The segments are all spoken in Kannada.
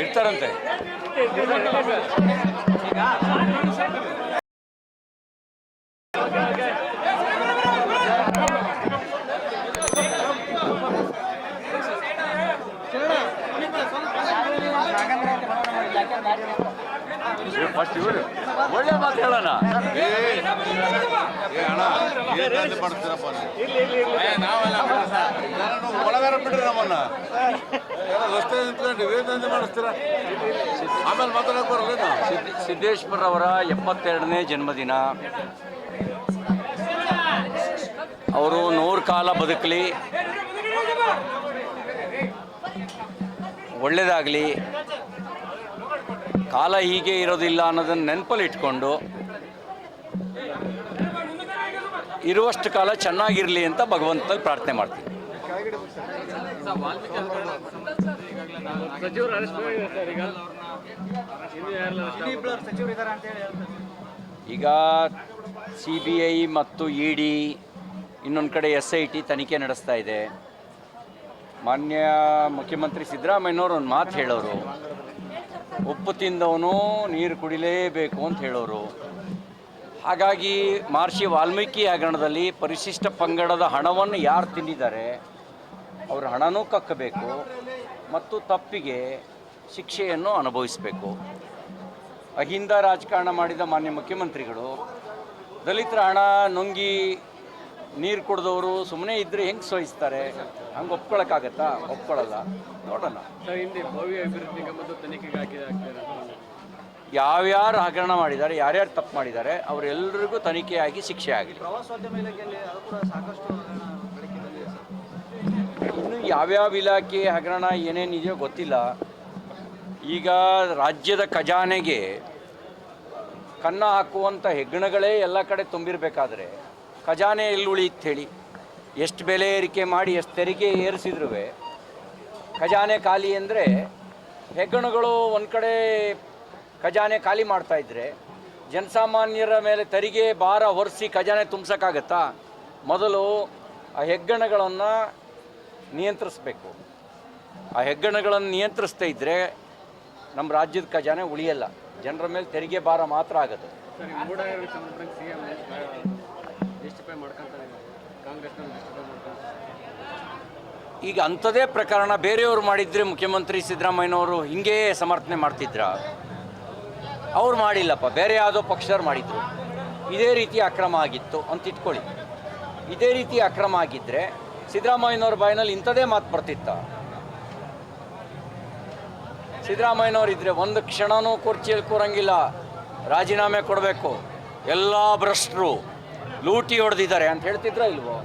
ಇರ್ತಾರಂತೆ. ಫಸ್ಟ್ ಇವರು. ಒಳ್ಳೆ ಮಾತು ಹೇಳೋಣ. ಒಳಗಾರ ಏನ್ ದಂಧೆ ಮಾಡಿಸ್ತೀರ ಆಮೇಲೆ ಮಾತಾಡಕ್ ಬರಲ್ಲ ಸಿದ್ದ- ಸಿದ್ದೇಶ್ವರ ಅವರ ಎಪ್ಪತ್ತೆರಡನೇ ಜನ್ಮದಿನ. ಅವರು ನೂರು ಕಾಲ ಬದುಕಲಿ ಒಳ್ಳೆಯದಾಗಲಿ ಕಾಲ ಹೀಗೆ ಇರೋದಿಲ್ಲ ಅನ್ನೋದನ್ನು ನೆನಪಲ್ಲಿ ಇಟ್ಕೊಂಡು ಇರುವಷ್ಟು ಕಾಲ ಚೆನ್ನಾಗಿರಲಿ ಅಂತ ಭಗವಂತನಲ್ಲಿ ಪ್ರಾರ್ಥನೆ ಮಾಡ್ತೀನಿ. ಈಗ ಸಿ ಬಿ ಐ ಮತ್ತು ಇ ಡಿ ಇನ್ನೊಂದು ಕಡೆ ಎಸ್ ಐ ಟಿ ತನಿಖೆ ನಡೆಸ್ತಾ ಇದೆ. ಮಾನ್ಯ ಮುಖ್ಯಮಂತ್ರಿ ಸಿದ್ದರಾಮಯ್ಯನವರು ಒಂದು ಮಾತು ಹೇಳೋರು. ಉಪ್ಪು ತಿಂದವನು ನೀರು ಕುಡಿಲೇಬೇಕು ಅಂತ ಹೇಳೋರು. ಹಾಗಾಗಿ ಮಹರ್ಷಿ ವಾಲ್ಮೀಕಿ ಹಗರಣದಲ್ಲಿ ಪರಿಶಿಷ್ಟ ಪಂಗಡದ ಹಣವನ್ನು ಯಾರು ತಿಂದಿದ್ದಾರೆ? ಅವ್ರ ಹಣನೂ ಕಕ್ಕಬೇಕು ಮತ್ತು ತಪ್ಪಿಗೆ ಶಿಕ್ಷೆಯನ್ನು ಅನುಭವಿಸಬೇಕು. ಅಹಿಂದ ರಾಜಕಾರಣ ಮಾಡಿದ ಮಾನ್ಯ ಮುಖ್ಯಮಂತ್ರಿಗಳು, ದಲಿತರ ಹಣ ನುಂಗಿ ನೀರು ಕುಡಿದವರು ಸುಮ್ಮನೆ ಇದ್ದರೆ ಹೆಂಗೆ ಸೋಯಿಸ್ತಾರೆ? ಹಂಗೆ ಒಪ್ಕೊಳಕ್ಕಾಗತ್ತಾ? ಒಪ್ಕೊಳ್ಳಲ್ಲ ನೋಡೋಣ. ಸರ್ ಹಿಂದೆ ಭವ್ಯ ಅಭಿವೃದ್ಧಿ ಯಾವ್ಯಾರು ಹಗರಣ ಮಾಡಿದ್ದಾರೆ ಯಾರ್ಯಾರು ತಪ್ಪು ಮಾಡಿದ್ದಾರೆ ಅವರೆಲ್ಲರಿಗೂ ತನಿಖೆಯಾಗಿ ಶಿಕ್ಷೆ ಆಗಲಿ. ಪ್ರವಾಸೋದ್ಯಮ ಇಲಾಖೆಯಲ್ಲಿ ಅದು ಕೂಡ ಸಾಕಷ್ಟು ಹಗರಣ ಬೆಳಕಿಗೆ ಬಂದಿದೆ ಸರ್. ಇನ್ನು ಯಾವ್ಯಾವ ಇಲಾಖೆ ಹಗರಣ ಏನೇನಿದೆಯೋ ಗೊತ್ತಿಲ್ಲ. ಈಗ ರಾಜ್ಯದ ಖಜಾನೆಗೆ ಕನ್ನ ಹಾಕುವಂಥ ಹೆಗ್ಗಣಗಳೇ ಎಲ್ಲ ಕಡೆ ತುಂಬಿರಬೇಕಾದ್ರೆ ಖಜಾನೆ ಎಲ್ಲಿ ಉಳಿಯುತ್ತೆ ಹೇಳಿ? ಎಷ್ಟು ಬೆಲೆ ಏರಿಕೆ ಮಾಡಿ ಎಷ್ಟು ತೆರಿಗೆ ಏರಿಸಿದ್ರು ಖಜಾನೆ ಖಾಲಿ ಅಂದರೆ ಹೆಗ್ಗಣಗಳು ಒಂದು ಕಡೆ ಖಜಾನೆ ಖಾಲಿ ಮಾಡ್ತಾ ಇದ್ರೆ ಜನಸಾಮಾನ್ಯರ ಮೇಲೆ ತೆರಿಗೆ ಭಾರ ಹೊರಿಸಿ ಖಜಾನೆ ತುಂಬಿಸೋಕ್ಕಾಗತ್ತಾ? ಮೊದಲು ಆ ಹೆಗ್ಗಣಗಳನ್ನು ನಿಯಂತ್ರಿಸಬೇಕು. ಆ ಹೆಗ್ಗಣಗಳನ್ನು ನಿಯಂತ್ರಿಸ್ತಾ ಇದ್ದರೆ ನಮ್ಮ ರಾಜ್ಯದ ಖಜಾನೆ ಉಳಿಯಲ್ಲ. ಜನರ ಮೇಲೆ ತೆರಿಗೆ ಭಾರ ಮಾತ್ರ ಆಗುತ್ತೆ ಈಗ ಅಂಥದೇ ಪ್ರಕರಣ ಬೇರೆಯವರು ಮಾಡಿದರೆ ಮುಖ್ಯಮಂತ್ರಿ ಸಿದ್ದರಾಮಯ್ಯನವರು ಹಿಂಗೇ ಸಮರ್ಥನೆ ಮಾಡ್ತಿದ್ರ? ಅವ್ರು ಮಾಡಿಲ್ಲಪ್ಪ, ಬೇರೆ ಯಾವುದೋ ಪಕ್ಷರು ಮಾಡಿದ್ರು. ಇದೇ ರೀತಿ ಅಕ್ರಮ ಆಗಿತ್ತು ಅಂತ ಇಟ್ಕೊಳ್ಳಿ. ಇದೇ ರೀತಿ ಅಕ್ರಮ ಆಗಿದ್ದರೆ ಸಿದ್ದರಾಮಯ್ಯನವ್ರ ಬಾಯಿನಲ್ಲಿ ಇಂಥದೇ ಮಾತು ಬರ್ತಿತ್ತ? ಸಿದ್ದರಾಮಯ್ಯನವ್ರು ಇದ್ರೆ ಒಂದು ಕ್ಷಣನೂ ಕುರ್ಚಿಯಲ್ಲಿ ಕೂರಂಗಿಲ್ಲ ರಾಜೀನಾಮೆ ಕೊಡಬೇಕು. ಎಲ್ಲ ಭ್ರಷ್ಟರು. ಲೂಟಿ ಹೊಡೆದಿದ್ದಾರೆ ಅಂತ ಹೇಳ್ತಿದ್ರ ಇಲ್ವೋ?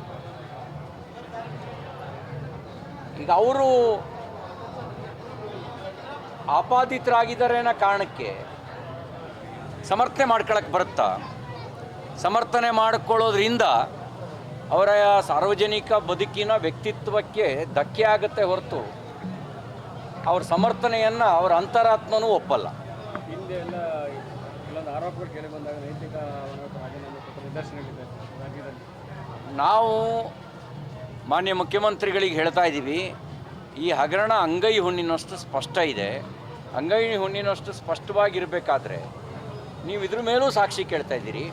ಈಗ ಅವರು ಆಪಾದಿತರಾಗಿದ್ದಾರೆ ಅನ್ನೋ ಕಾರಣಕ್ಕೆ? ಸಮರ್ಥನೆ ಮಾಡ್ಕೊಳಕ್ಕೆ ಬರುತ್ತಾ? ಸಮರ್ಥನೆ ಮಾಡಿಕೊಳ್ಳೋದ್ರಿಂದ ಅವರ ಸಾರ್ವಜನಿಕ ಬದುಕಿನ ವ್ಯಕ್ತಿತ್ವಕ್ಕೆ ಧಕ್ಕೆ ಆಗುತ್ತೆ ಹೊರತು ಅವ್ರ ಸಮರ್ಥನೆಯನ್ನು ಅವರ ಅಂತರಾತ್ಮನೂ ಒಪ್ಪಲ್ಲ. ನಾವು ಮಾನ್ಯ ಮುಖ್ಯಮಂತ್ರಿಗಳಿಗೆ ಹೇಳ್ತಾ ಇದ್ದೀವಿ, ಈ ಹಗರಣ ಅಂಗೈ ಹುಣ್ಣಿನಷ್ಟು ಸ್ಪಷ್ಟ ಇದೆ. ಅಂಗೈ ಹುಣ್ಣಿನಷ್ಟು ಸ್ಪಷ್ಟವಾಗಿರಬೇಕಾದ್ರೆ ನೀವು ಇದ್ರ ಮೇಲೂ ಸಾಕ್ಷಿ ಕೇಳ್ತಾ ಇದ್ದೀರಿ.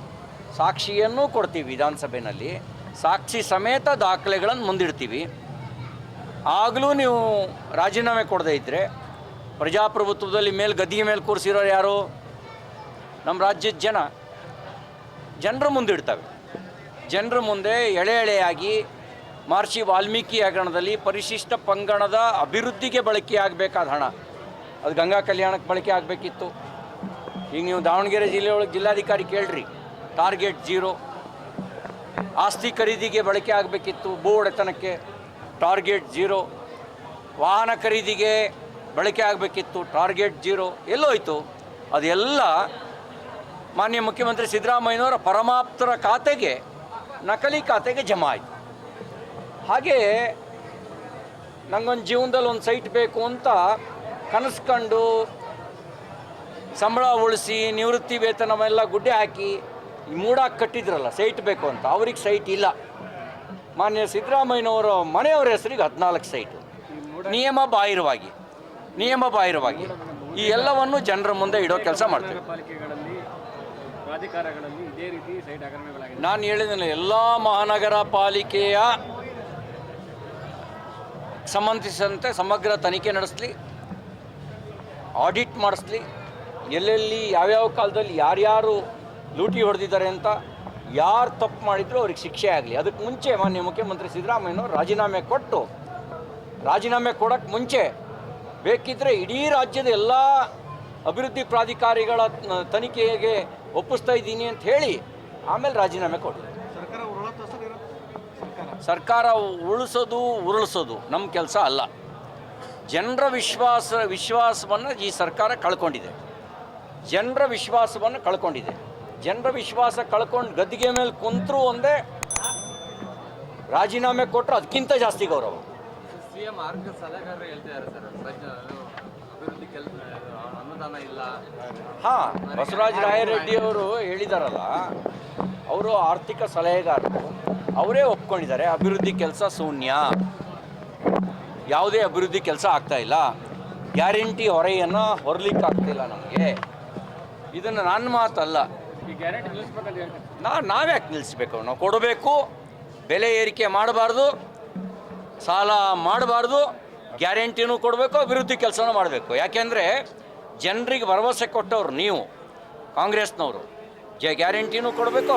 ಸಾಕ್ಷಿಯನ್ನೂ ಕೊಡ್ತೀವಿ ವಿಧಾನಸಭೆಯಲ್ಲಿ ಸಾಕ್ಷಿ ಸಮೇತ ದಾಖಲೆಗಳನ್ನು ಮುಂದಿಡ್ತೀವಿ. ಆಗಲೂ ನೀವು ರಾಜೀನಾಮೆ ಕೊಡದೇ ಇದ್ದರೆ ಪ್ರಜಾಪ್ರಭುತ್ವದಲ್ಲಿ ಮೇಲೆ ಗದ್ದಿಗೆ ಮೇಲೆ ಕೂರಿಸಿರೋರು ಯಾರು? ನಮ್ಮ ರಾಜ್ಯದ ಜನ. ಜನರ ಮುಂದಿಡ್ತವೆ ಜನರ ಮುಂದೆ ಎಳೆ ಎಳೆಯಾಗಿ ಮಹರ್ಷಿ ವಾಲ್ಮೀಕಿ ಹಗರಣದಲ್ಲಿ ಪರಿಶಿಷ್ಟ ಪಂಗಡದ ಅಭಿವೃದ್ಧಿಗೆ ಬಳಕೆ ಆಗಬೇಕಾದ ಹಣ. ಅದು ಗಂಗಾ ಕಲ್ಯಾಣಕ್ಕೆ ಬಳಕೆ ಆಗಬೇಕಿತ್ತು. ಈಗ ನೀವು ದಾವಣಗೆರೆ ಜಿಲ್ಲೆಯೊಳಗೆ ಜಿಲ್ಲಾಧಿಕಾರಿ ಕೇಳ್ರಿ. Target zero. ಆಸ್ತಿ ಖರೀದಿಗೆ ಬಳಕೆ ಆಗಬೇಕಿತ್ತು ಭೂ ಒಡೆತನಕ್ಕೆ ಟಾರ್ಗೆಟ್ ಜೀರೋ. ವಾಹನ ಖರೀದಿಗೆ ಬಳಕೆ ಆಗಬೇಕಿತ್ತು ಟಾರ್ಗೆಟ್ ಜೀರೋ. ಎಲ್ಲೋಯ್ತು. ಅದೆಲ್ಲ ಮಾನ್ಯ ಮುಖ್ಯಮಂತ್ರಿ ಸಿದ್ದರಾಮಯ್ಯನವರ ಪರಮಾಪ್ತರ ಖಾತೆಗೆ, ನಕಲಿ ಖಾತೆಗೆ ಜಮಾ ಆಯಿತು. ಹಾಗೆಯೇ ನಂಗೊಂದು ಜೀವನದಲ್ಲಿ ಒಂದು ಸೈಟ್ ಬೇಕು ಅಂತ ಕನಸ್ಕೊಂಡು ಸಂಬಳ ಉಳಿಸಿ ನಿವೃತ್ತಿ ವೇತನವೆಲ್ಲ ಗುಡ್ಡೆ ಹಾಕಿ ಈ ಮೂಡಾಕ್ ಕಟ್ಟಿದ್ರಲ್ಲ, ಸೈಟ್ ಬೇಕು ಅಂತ. ಅವ್ರಿಗೆ ಸೈಟ್ ಇಲ್ಲ. ಮಾನ್ಯ ಸಿದ್ದರಾಮಯ್ಯನವರ ಮನೆಯವರ ಹೆಸರಿಗೆ ಹದಿನಾಲ್ಕು ಸೈಟು. ನಿಯಮ ಬಾಹಿರವಾಗಿ ನಿಯಮ ಬಾಹಿರವಾಗಿ ಈ ಎಲ್ಲವನ್ನು ಜನರ ಮುಂದೆ ಇಡೋ ಕೆಲಸ ಮಾಡ್ತೀವಿ. ಪ್ರಾಧಿಕಾರಗಳಲ್ಲಿ ಇದೇ ರೀತಿ ಸೈಟ್ ಹಗರಣಗಳಾಗಿದೆ ನಾನು ಹೇಳಿದ್ದೇನೆ ಎಲ್ಲ ಮಹಾನಗರ ಪಾಲಿಕೆಯ ಸಂಬಂಧಿಸಿದಂತೆ ಸಮಗ್ರ ತನಿಖೆ ನಡೆಸಲಿ, ಆಡಿಟ್ ಮಾಡಿಸ್ಲಿ, ಎಲ್ಲೆಲ್ಲಿ ಯಾವ್ಯಾವ ಕಾಲದಲ್ಲಿ ಯಾರ್ಯಾರು ಲೂಟಿ ಹೊಡೆದಿದ್ದಾರೆ ಅಂತ ಯಾರು ತಪ್ಪು ಮಾಡಿದ್ರು ಅವ್ರಿಗೆ ಶಿಕ್ಷೆ ಆಗಲಿ. ಅದಕ್ಕೆ ಮುಂಚೆ ಮಾನ್ಯ ಮುಖ್ಯಮಂತ್ರಿ ಸಿದ್ದರಾಮಯ್ಯನವರು ರಾಜೀನಾಮೆ ಕೊಟ್ಟು, ರಾಜೀನಾಮೆ ಕೊಡೋಕ್ಕೆ ಮುಂಚೆ ಬೇಕಿದ್ದರೆ ಇಡೀ ರಾಜ್ಯದ ಎಲ್ಲ ಅಭಿವೃದ್ಧಿ ಪ್ರಾಧಿಕಾರಿಗಳ ತನಿಖೆಗೆ ಒಪ್ಪಿಸ್ತಾ ಇದ್ದೀನಿ ಅಂತ ಹೇಳಿ ಆಮೇಲೆ ರಾಜೀನಾಮೆ ಕೊಡಿ ಸರ್ಕಾರ ಉರುಳತ್ತ ಸರ್ಕಾರ. ಸರ್ಕಾರ ಉಳಿಸೋದು ಉರುಳಿಸೋದು ನಮ್ಮ ಕೆಲಸ ಅಲ್ಲ. ಜನರ ವಿಶ್ವಾಸ ವಿಶ್ವಾಸವನ್ನು ಈ ಸರ್ಕಾರ ಕಳ್ಕೊಂಡಿದೆ. ಜನರ ವಿಶ್ವಾಸವನ್ನು ಕಳ್ಕೊಂಡಿದೆ. ಜನರ ವಿಶ್ವಾಸ ಕಳ್ಕೊಂಡು ಗದ್ದಿಗೆ ಮೇಲೆ ಕುಂತರು ಒಂದೇ ರಾಜೀನಾಮೆ ಕೊಟ್ಟರು ಅದಕ್ಕಿಂತ ಜಾಸ್ತಿ ಗೌರವ. ಸಿ ಎಂ ಆರ್ಗ ಸಲಹೆಗಾರರು ಹೇಳ್ತಿದ್ದಾರೆ ಸರ್ ಅಭಿವೃದ್ಧಿ ಕೆಲಸ ಅನುದಾನ ಇಲ್ಲ. ಹಾಂ ಬಸವರಾಜ ರಾಯರೆಡ್ಡಿ ಅವರು ಹೇಳಿದಾರಲ್ಲ ಅವರು ಆರ್ಥಿಕ ಸಲಹೆಗಾರರು ಅವರೇ ಒಪ್ಕೊಂಡಿದ್ದಾರೆ ಅಭಿವೃದ್ಧಿ ಕೆಲಸ ಶೂನ್ಯ. ಯಾವುದೇ ಅಭಿವೃದ್ಧಿ ಕೆಲಸ ಆಗ್ತಾ ಇಲ್ಲ. ಗ್ಯಾರಂಟಿ ಹೊರೆಯನ್ನು ಹೊರಲಿಕ್ಕೆ ಆಗ್ತಿಲ್ಲ ನಮಗೆ. ಇದನ್ನು ನನ್ನ ಮಾತಲ್ಲ. ನಾ ನಾವ್ಯಾಕೆ ನಿಲ್ಲಿಸ್ಬೇಕು? ನಾವು ಕೊಡಬೇಕು ಬೆಲೆ ಏರಿಕೆ ಮಾಡಬಾರ್ದು ಸಾಲ ಮಾಡಬಾರ್ದು ಗ್ಯಾರಂಟಿನೂ ಕೊಡಬೇಕು ಅಭಿವೃದ್ಧಿ ಕೆಲಸನೂ ಮಾಡಬೇಕು. ಯಾಕೆಂದರೆ ಜನರಿಗೆ ಭರವಸೆ ಕೊಟ್ಟವ್ರು ನೀವು ಕಾಂಗ್ರೆಸ್ನವರು. ಜ ಗ್ಯಾರಂಟಿನೂ ಕೊಡಬೇಕು.